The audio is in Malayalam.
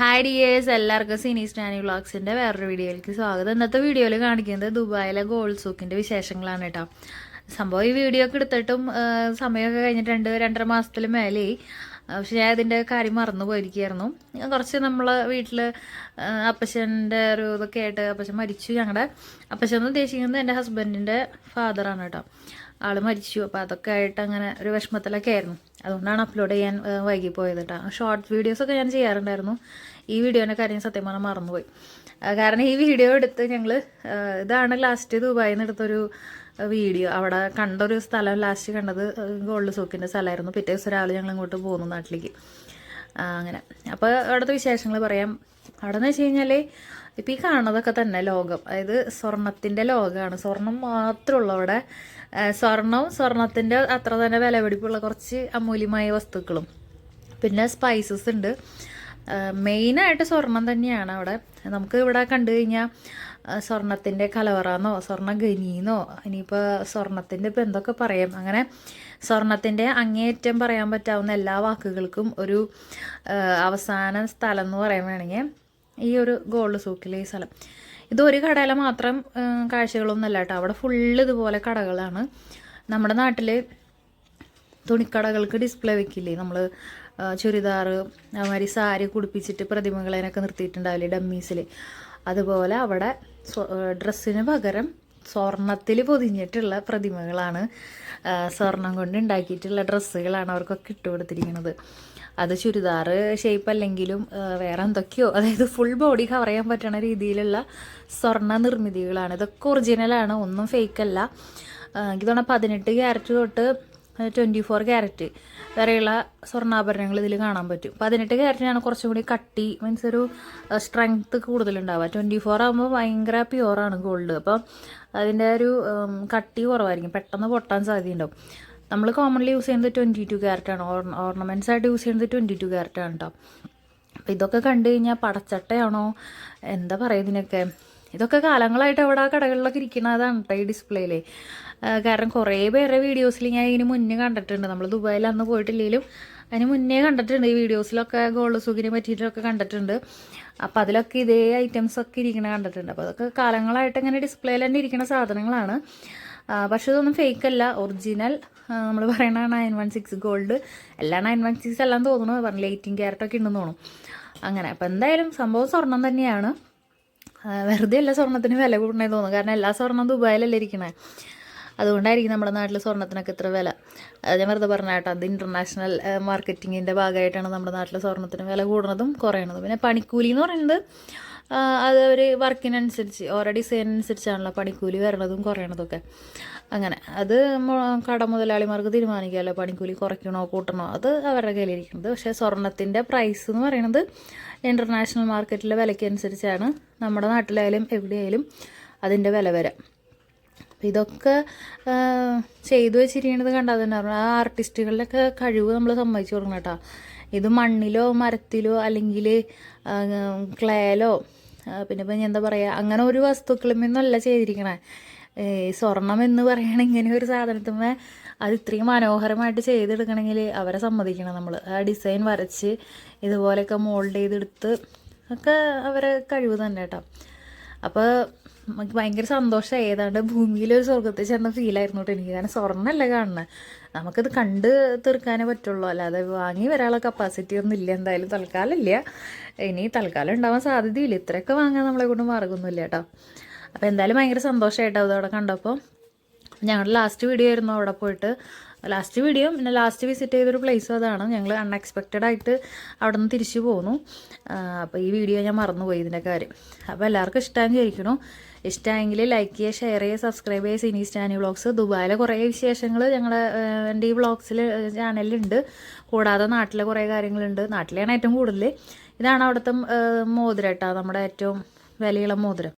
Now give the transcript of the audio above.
ഹായ് ഡിയേഴ്സ് എല്ലാവർക്കും സിനി സ്റ്റാനി വ്ളോഗ്സിന്റെ വേറൊരു വീഡിയോയിലേക്ക് സ്വാഗതം. ഇന്നത്തെ വീഡിയോയിൽ കാണിക്കുന്നത് ദുബായിലെ ഗോൾഡ് സൂക്കിന്റെ വിശേഷങ്ങളാണ് കേട്ടോ. സംഭവം ഈ വീഡിയോ ഒക്കെ എടുത്തിട്ടും സമയമൊക്കെ കഴിഞ്ഞിട്ടുണ്ട് രണ്ടര മാസത്തിൽ മേലെ പക്ഷെ ഞാൻ അതിന്റെ കാര്യം മറന്നു പോയിരിക്കുകയായിരുന്നു. കുറച്ച് നമ്മളെ വീട്ടിൽ അപ്പച്ചന്റെ ഒരു ഇതൊക്കെ ആയിട്ട് അപ്പച്ചൻ മരിച്ചു. ഞങ്ങളുടെ അപ്പച്ചൻ എന്ന് ഉദ്ദേശിക്കുന്നത് എന്റെ ഹസ്ബൻഡിന്റെ ഫാദറാണ് കേട്ടോ. ആൾ മരിച്ചു. അപ്പോൾ അതൊക്കെ ആയിട്ട് അങ്ങനെ ഒരു വിഷമത്തിലൊക്കെ ആയിരുന്നു. അതുകൊണ്ടാണ് അപ്ലോഡ് ചെയ്യാൻ വൈകിപ്പോയത് കേട്ടോ ഷോർട്ട് വീഡിയോസൊക്കെ ഞാൻ ചെയ്യാറുണ്ടായിരുന്നു. ഈ വീഡിയോന്റെ കാര്യം സത്യം പറഞ്ഞാൽ മറന്നുപോയി. കാരണം ഈ വീഡിയോ എടുത്ത് ഞങ്ങൾ ഇതാണ് ലാസ്റ്റ് ദുബായിൽ നിന്ന് എടുത്തൊരു വീഡിയോ. അവിടെ കണ്ടൊരു സ്ഥലം ലാസ്റ്റ് കണ്ടത് ഗോൾഡ് സൂക്കിന്റെ സ്ഥലമായിരുന്നു. പിറ്റേ ദിവസം രാവിലെ ഞങ്ങൾ ഇങ്ങോട്ട് പോകുന്നു നാട്ടിലേക്ക്. അങ്ങനെ. അപ്പോൾ അവിടുത്തെ വിശേഷങ്ങൾ പറയാം. അവിടെ എന്ന് വെച്ച് കഴിഞ്ഞാൽ ഇപ്പം ഈ കാണുന്നതൊക്കെ തന്നെ ലോകം. അതായത് സ്വർണത്തിന്റെ ലോകമാണ് സ്വർണം മാത്രമുള്ള അവിടെ. സ്വർണവും സ്വർണത്തിന്റെ അത്ര തന്നെ വിലപിടിപ്പുള്ള കുറച്ച് അമൂല്യമായ വസ്തുക്കളും. പിന്നെ സ്പൈസസ് ഉണ്ട്. മെയിനായിട്ട് സ്വർണം തന്നെയാണ് അവിടെ. നമുക്ക് ഇവിടെ കണ്ടു കഴിഞ്ഞാൽ സ്വർണത്തിന്റെ കലവറാന്നോ സ്വർണ ഗനീന്നോ ഇനിയിപ്പോൾ സ്വർണത്തിന്റെ ഇപ്പം എന്തൊക്കെ പറയാം? അങ്ങനെ സ്വർണത്തിന്റെ അങ്ങേയറ്റം പറയാൻ പറ്റാവുന്ന എല്ലാ വാക്കുകൾക്കും ഒരു അവസാന സ്ഥലം എന്ന് പറയാൻ വേണമെങ്കിൽ ഈ ഒരു ഗോൾഡ് സൂക്കിലെ ഈ സ്ഥലം. ഇത് ഒരു കടയിലെ മാത്രം കാഴ്ചകളൊന്നുമല്ല കേട്ടോ. അവിടെ ഫുള്ള് ഇതുപോലെ കടകളാണ്. നമ്മുടെ നാട്ടിൽ തുണിക്കടകൾക്ക് ഡിസ്പ്ലേ വെക്കില്ലേ? നമ്മൾ ചുരിദാർ അതുമാതിരി സാരി കുടിപ്പിച്ചിട്ട് പ്രതിമകളേനൊക്കെ നിർത്തിയിട്ടുണ്ടാവില്ലേ ഡമ്മീസിൽ അതുപോലെ അവിടെ ഡ്രസ്സിന് പകരം സ്വർണത്തിൽ പൊതിഞ്ഞിട്ടുള്ള പ്രതിമകളാണ്. സ്വർണം കൊണ്ട് ഉണ്ടാക്കിയിട്ടുള്ള ഡ്രസ്സുകളാണ് അവർക്കൊക്കെ ഇട്ട് കൊടുത്തിരിക്കുന്നത്. അത് ചുരിദാർ ഷേപ്പ് അല്ലെങ്കിലും വേറെ എന്തൊക്കെയോ അതായത് ഫുൾ ബോഡി കവർ ചെയ്യാൻ പറ്റുന്ന രീതിയിലുള്ള സ്വർണ നിർമ്മിതികളാണ്. ഇതൊക്കെ ഒറിജിനലാണ് ഒന്നും ഫേക്കല്ല എനിക്ക് തോന്നുന്നു പതിനെട്ട് ക്യാരറ്റ് തൊട്ട് ട്വന്റി ഫോർ ക്യാരറ്റ് വരെയുള്ള സ്വർണാഭരണങ്ങൾ ഇതിൽ കാണാൻ പറ്റും. പതിനെട്ട് ക്യാരറ്റിനാണ് കുറച്ചും കൂടി കട്ടി മീൻസ് ഒരു സ്ട്രെങ്ത്ത് കൂടുതലുണ്ടാവുക. ട്വന്റി ഫോർ ആകുമ്പോൾ ഭയങ്കര പ്യുവറാണ് ഗോൾഡ് അപ്പോൾ അതിന്റെ ഒരു കട്ടി കുറവായിരിക്കും. പെട്ടെന്ന് പൊട്ടാൻ സാധ്യതയുണ്ടാവും. നമ്മൾ കോമൺലി യൂസ് ചെയ്യുന്നത് ട്വന്റി ടു ക്യാരറ്റാണ് ഓർണമെന്റ്സ് ആയിട്ട് യൂസ് ചെയ്യുന്നത് ട്വന്റി ടു ക്യാരറ്റാണ് കേട്ടോ അപ്പോൾ ഇതൊക്കെ കണ്ടു കഴിഞ്ഞാൽ പടച്ചട്ടയാണോ? എന്താ പറയുക ഇതിനൊക്കെ? ഇതൊക്കെ കാലങ്ങളായിട്ട് അവിടെ ആ കടകളിലൊക്കെ ഇരിക്കുന്നതാണ് കേട്ടോ ഈ ഡിസ്പ്ലേയിൽ കാരണം കുറേ പേരുടെ വീഡിയോസിൽ ഞാൻ ഇതിന് മുന്നേ കണ്ടിട്ടുണ്ട്. നമ്മൾ ദുബായിൽ അന്ന് പോയിട്ടില്ലെങ്കിലും അതിന് മുന്നേ കണ്ടിട്ടുണ്ട്. ഈ വീഡിയോസിലൊക്കെ ഗോൾഡ് സുഖിനെ പറ്റിയിട്ടൊക്കെ കണ്ടിട്ടുണ്ട്. അപ്പോൾ അതിലൊക്കെ ഇതേ ഐറ്റംസ് ഒക്കെ ഇരിക്കണ കണ്ടിട്ടുണ്ട്. അപ്പോൾ അതൊക്കെ കാലങ്ങളായിട്ട് ഇങ്ങനെ ഡിസ്പ്ലേയിൽ തന്നെ ഇരിക്കുന്ന സാധനങ്ങളാണ്. പക്ഷേ ഇതൊന്നും ഫേക്ക് അല്ല. ഒറിജിനൽ നമ്മൾ പറയണ നയൻ വൺ സിക്സ് ഗോൾഡ് എല്ലാ നയൻ വൺ സിക്സ് എല്ലാം തോന്നുന്നു. പറഞ്ഞില്ല എയ്റ്റീൻ ക്യാരറ്റൊക്കെ ഉണ്ടെന്ന് തോന്നുന്നു. അങ്ങനെ. അപ്പം എന്തായാലും സംഭവം സ്വർണം തന്നെയാണ്. വെറുതെ അല്ല സ്വർണത്തിന് വില കൂടണേ തോന്നുന്നു കാരണം എല്ലാ സ്വർണം ദുബായിലല്ലേ ഇരിക്കണേ. അതുകൊണ്ടായിരിക്കും നമ്മുടെ നാട്ടിൽ സ്വർണത്തിനൊക്കെ ഇത്ര വില. ഞാൻ വെറുതെ പറഞ്ഞ കേട്ടോ. അത് ഇന്റർനാഷണൽ മാർക്കറ്റിങ്ങിന്റെ ഭാഗമായിട്ടാണ് നമ്മുടെ നാട്ടിൽ സ്വർണത്തിന് വില കൂടുന്നതും കുറയണതും. പിന്നെ പണിക്കൂലി എന്ന് പറയുന്നത് അത് അവർ വർക്കിനനുസരിച്ച് ഓരോ ഡിസൈനനുസരിച്ചാണല്ലോ പണിക്കൂലി വരണതും കുറയണതൊക്കെ. അങ്ങനെ അത് കട മുതലാളിമാർക്ക് തീരുമാനിക്കാമല്ലോ പണിക്കൂലി കുറയ്ക്കണോ കൂട്ടണോ അത് അവരുടെ കയ്യിലിരിക്കുന്നത്. പക്ഷേ സ്വർണത്തിന്റെ പ്രൈസ് എന്ന് പറയുന്നത് ഇന്റർനാഷണൽ മാർക്കറ്റിലെ വിലയ്ക്ക് അനുസരിച്ചാണ് നമ്മുടെ നാട്ടിലായാലും എവിടെയായാലും അതിന്റെ വില വരാം. ഇതൊക്കെ ചെയ്തു വെച്ചിരിക്കണത് കണ്ടാൽ തന്നെ ആ ആർട്ടിസ്റ്റുകളുടെയൊക്കെ കഴിവ് നമ്മൾ സമ്മതിച്ചു കൊടുക്കണം കേട്ടോ. ഇത് മണ്ണിലോ മരത്തിലോ അല്ലെങ്കിൽ ക്ലേയിലോ പിന്നെ ഇപ്പം എന്താ പറയുക അങ്ങനെ ഒരു വസ്തുക്കളിൽ നിന്നല്ല ചെയ്തിരിക്കണേ. സ്വർണം എന്ന് പറയണ ഇങ്ങനെ ഒരു സാധനത്തിന്മേ അത് ഇത്രയും മനോഹരമായിട്ട് ചെയ്തെടുക്കണമെങ്കിൽ അവരെ സമ്മതിക്കണം നമ്മൾ ആ ഡിസൈൻ വരച്ച് ഇതുപോലെയൊക്കെ മോൾഡ് ചെയ്തെടുത്ത് ഒക്കെ അവരെ കഴിവ് തന്നെ കേട്ടോ. അപ്പോൾ നമുക്ക് ഭയങ്കര സന്തോഷം ഏതാണ്ട് ഭൂമിയിലൊരു സ്വർഗത്തിൽ ചെന്ന ഫീലായിരുന്നു കേട്ടോ എനിക്ക്. കാരണം സ്വർണമല്ല കാണുന്നത് നമുക്കത് കണ്ട് തീർക്കാനേ പറ്റുള്ളൂ. അല്ലാതെ വാങ്ങി വരാനുള്ള കപ്പാസിറ്റി ഒന്നും ഇല്ല. എന്തായാലും തൽക്കാലം ഇല്ല. ഇനി തൽക്കാലം ഉണ്ടാവാൻ സാധ്യതയില്ല. ഇത്രയൊക്കെ വാങ്ങാൻ നമ്മളെ കൊണ്ട് മാർഗമൊന്നുമില്ല കേട്ടോ. അപ്പോൾ എന്തായാലും ഭയങ്കര സന്തോഷമായിട്ടോ അതവിടെ കണ്ടപ്പോൾ ഞങ്ങളുടെ ലാസ്റ്റ് വീഡിയോ ആയിരുന്നു അവിടെ പോയിട്ട്. ലാസ്റ്റ് വീഡിയോ പിന്നെ ലാസ്റ്റ് വിസിറ്റ് ചെയ്തൊരു പ്ലേസും അതാണ്. ഞങ്ങൾ അൺഎക്സ്പെക്റ്റഡ് ആയിട്ട് അവിടെ നിന്ന് തിരിച്ചു പോന്നു. അപ്പോൾ ഈ വീഡിയോ ഞാൻ മറന്നുപോയി ഇതിന്റെ കാര്യം. അപ്പോൾ എല്ലാവർക്കും ഇഷ്ടമാണെന്ന് വിചാരിക്കണു ഇഷ്ടമായെങ്കിൽ ലൈക്ക് ചെയ്യുക ഷെയർ ചെയ്യുക സബ്സ്ക്രൈബ് ചെയ്യുക. സിനി സ്റ്റാനി വ്ളോഗ്സ് ദുബായിലെ കുറേ വിശേഷങ്ങൾ ഞങ്ങളുടെ എന്റെ ഈ വ്ളോഗ്സിൽ ചാനലിലുണ്ട് കൂടാതെ നാട്ടിലെ കുറേ കാര്യങ്ങളുണ്ട്. നാട്ടിലെയാണ് ഏറ്റവും കൂടുതൽ ഇതാണ് അവിടുത്തെ മോതിരം കേട്ടോ നമ്മുടെ ഏറ്റവും വിലയുള്ള മോതിരം.